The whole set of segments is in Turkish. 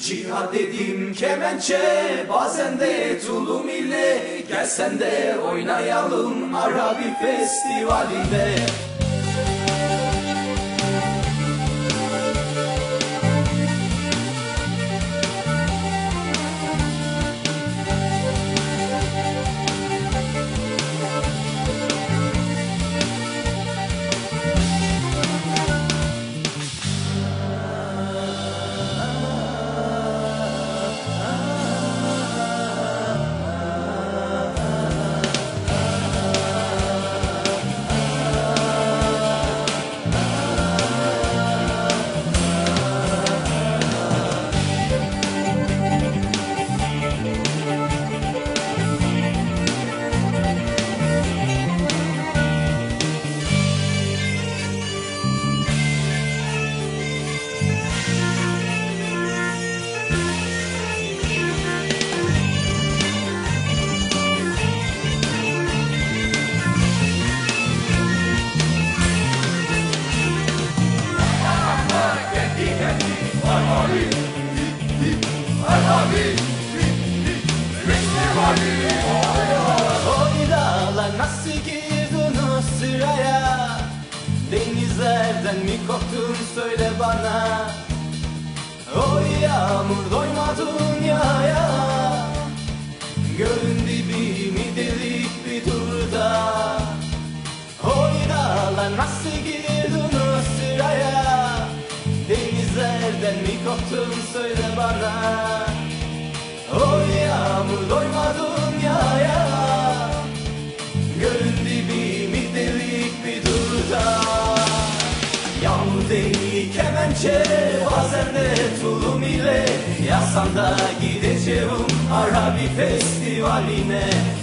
Cihad dedim kemençe bazen de tulum ile Gelsen de oynayalım Arabi festivalinde Denizlerden mi korktun? Söyle bana. Oy yağmur doyma bazen de tulum ile Yasan da gideceğim? Arabi festivaline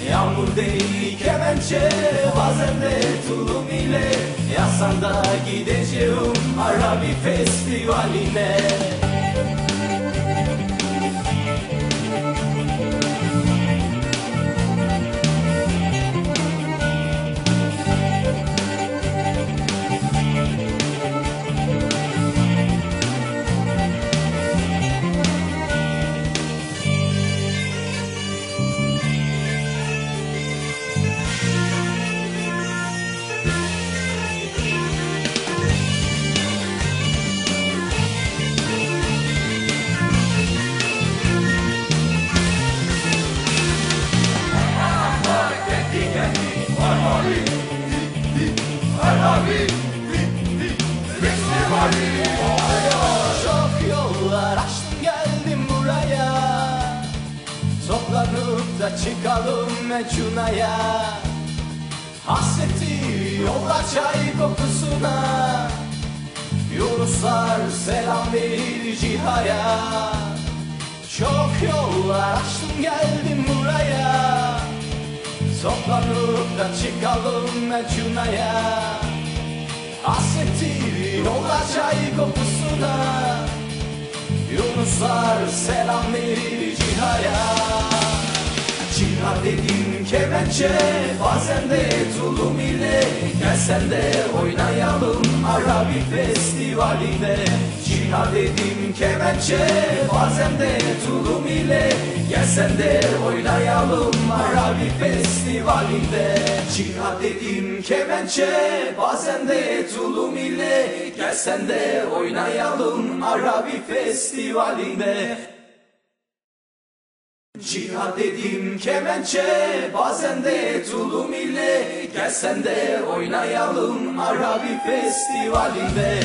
Yağmur değil kemençe bazen de tulum ile Yasan da gideceğim? Arabi festivaline da çıkalım mecunaya Hasreti yollar çay kokusuna. Yunuslar selam verir cihaya. Çok yollar açtım geldim buraya. Toplanıp da çıkalım mecunaya Hasreti yollar çay kokusuna. Yunuslar selam verir cihaya Cihad dedim kemençe bazen de tulum ile Gelsen de oynayalım Arabi festivalinde. Cihad dedim kemençe bazen de tulum ile Gelsen de oynayalım Arabi festivalinde. Cihad dedim kemençe bazen de tulum ile Gelsen de oynayalım Arabi festivalinde Cihad dedim kemençe bazen de tulum ile Gelsen de oynayalım Arabi festivalinde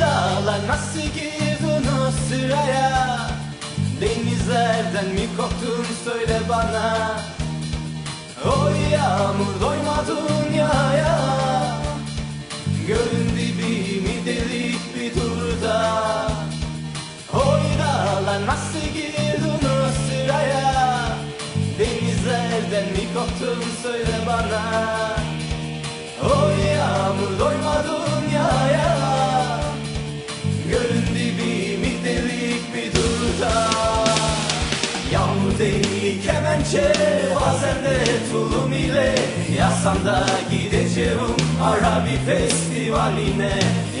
dağlar nasıl girdin sıraya Denizlerden mi korktun? Söyle bana. Oy yağmur doyma değil kemençe bazen de tulum ile Yasan da gideceğim Arabi festivaline.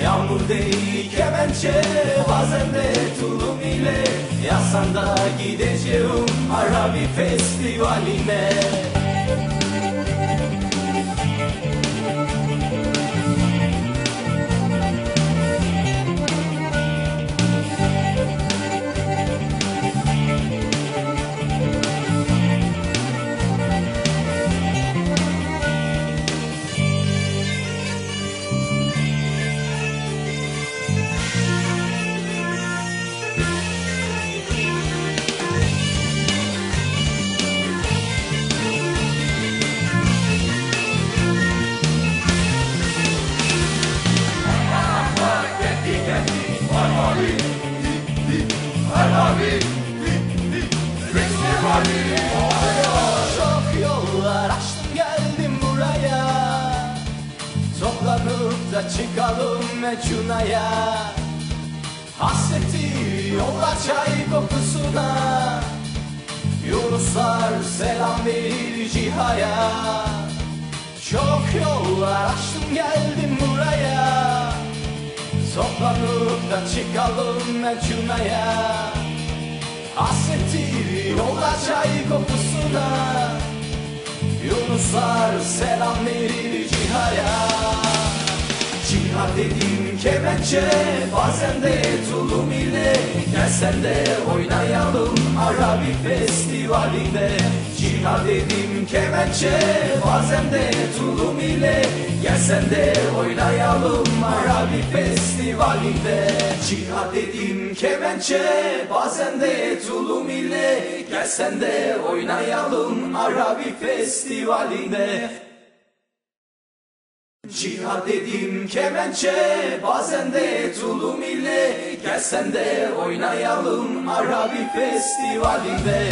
Yağmur değil kemençe bazen de tulum ile Yasan da gideceğim Arabi festivaline mecunaya Hasreti yollar çay kokusuna. Yunuslar selam verir cihaya. Çok yollar açtım geldim buraya. Toplanıp da çıkalım mecunaya Hasreti yollar çay kokusuna. Yunuslar selam verir cihaya Ciha dedim kemençe bazen de tulum ile Gelsen de oynayalım Arabi festivalinde. Ciha dedim kemençe bazen de tulum ile Gelsen de oynayalım Arabi festivalinde. Ciha dedim kemençe bazen de tulum ile Gelsen de oynayalım Arabi festivalinde Cihad dedim kemençe bazen de tulum ile. Gelsen de oynayalım Arabi festivalinde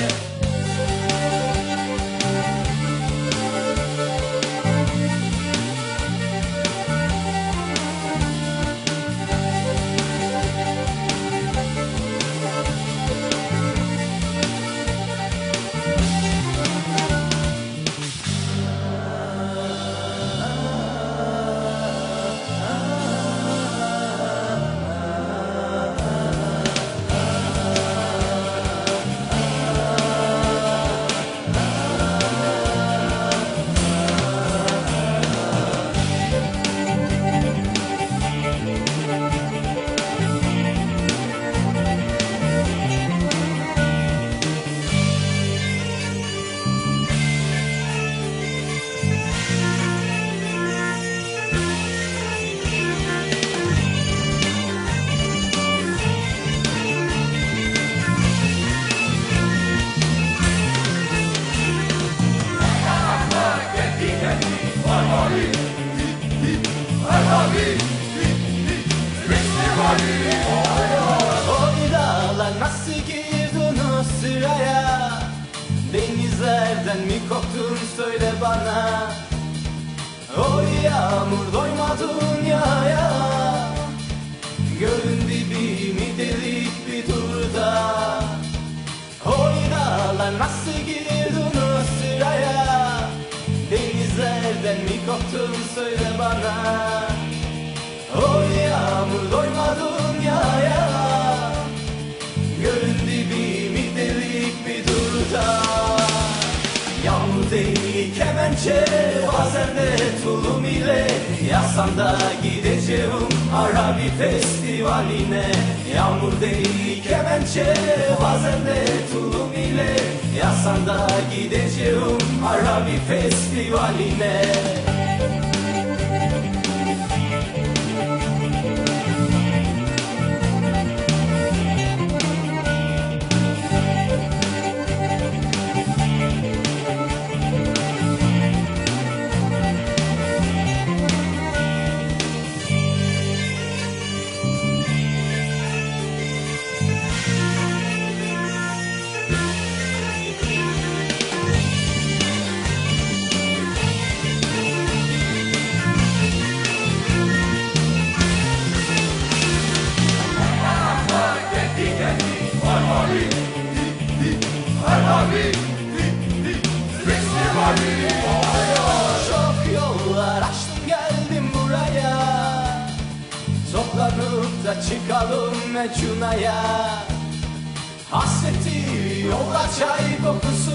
Denizlerden mi korktun söyle bana. Oy yağmur doyma dünyaya. Gölün dibi mi delik bir turda? Oy dağlar nasıl girdin o sıraya? Denizlerden mi korktun söyle bana. Oy yağmur doyma Kemençe Bazen de tulum ile Yaz Yazsam da gideceğim. Arabi festivaline Yağmur değil kemençe. Bazen de tulum ile Yazsam da gideceğim. Arabi festivaline Çok yollar açtım geldim buraya Toplanıp da çıkalım mecunaya Hasreti yolla çay kokusu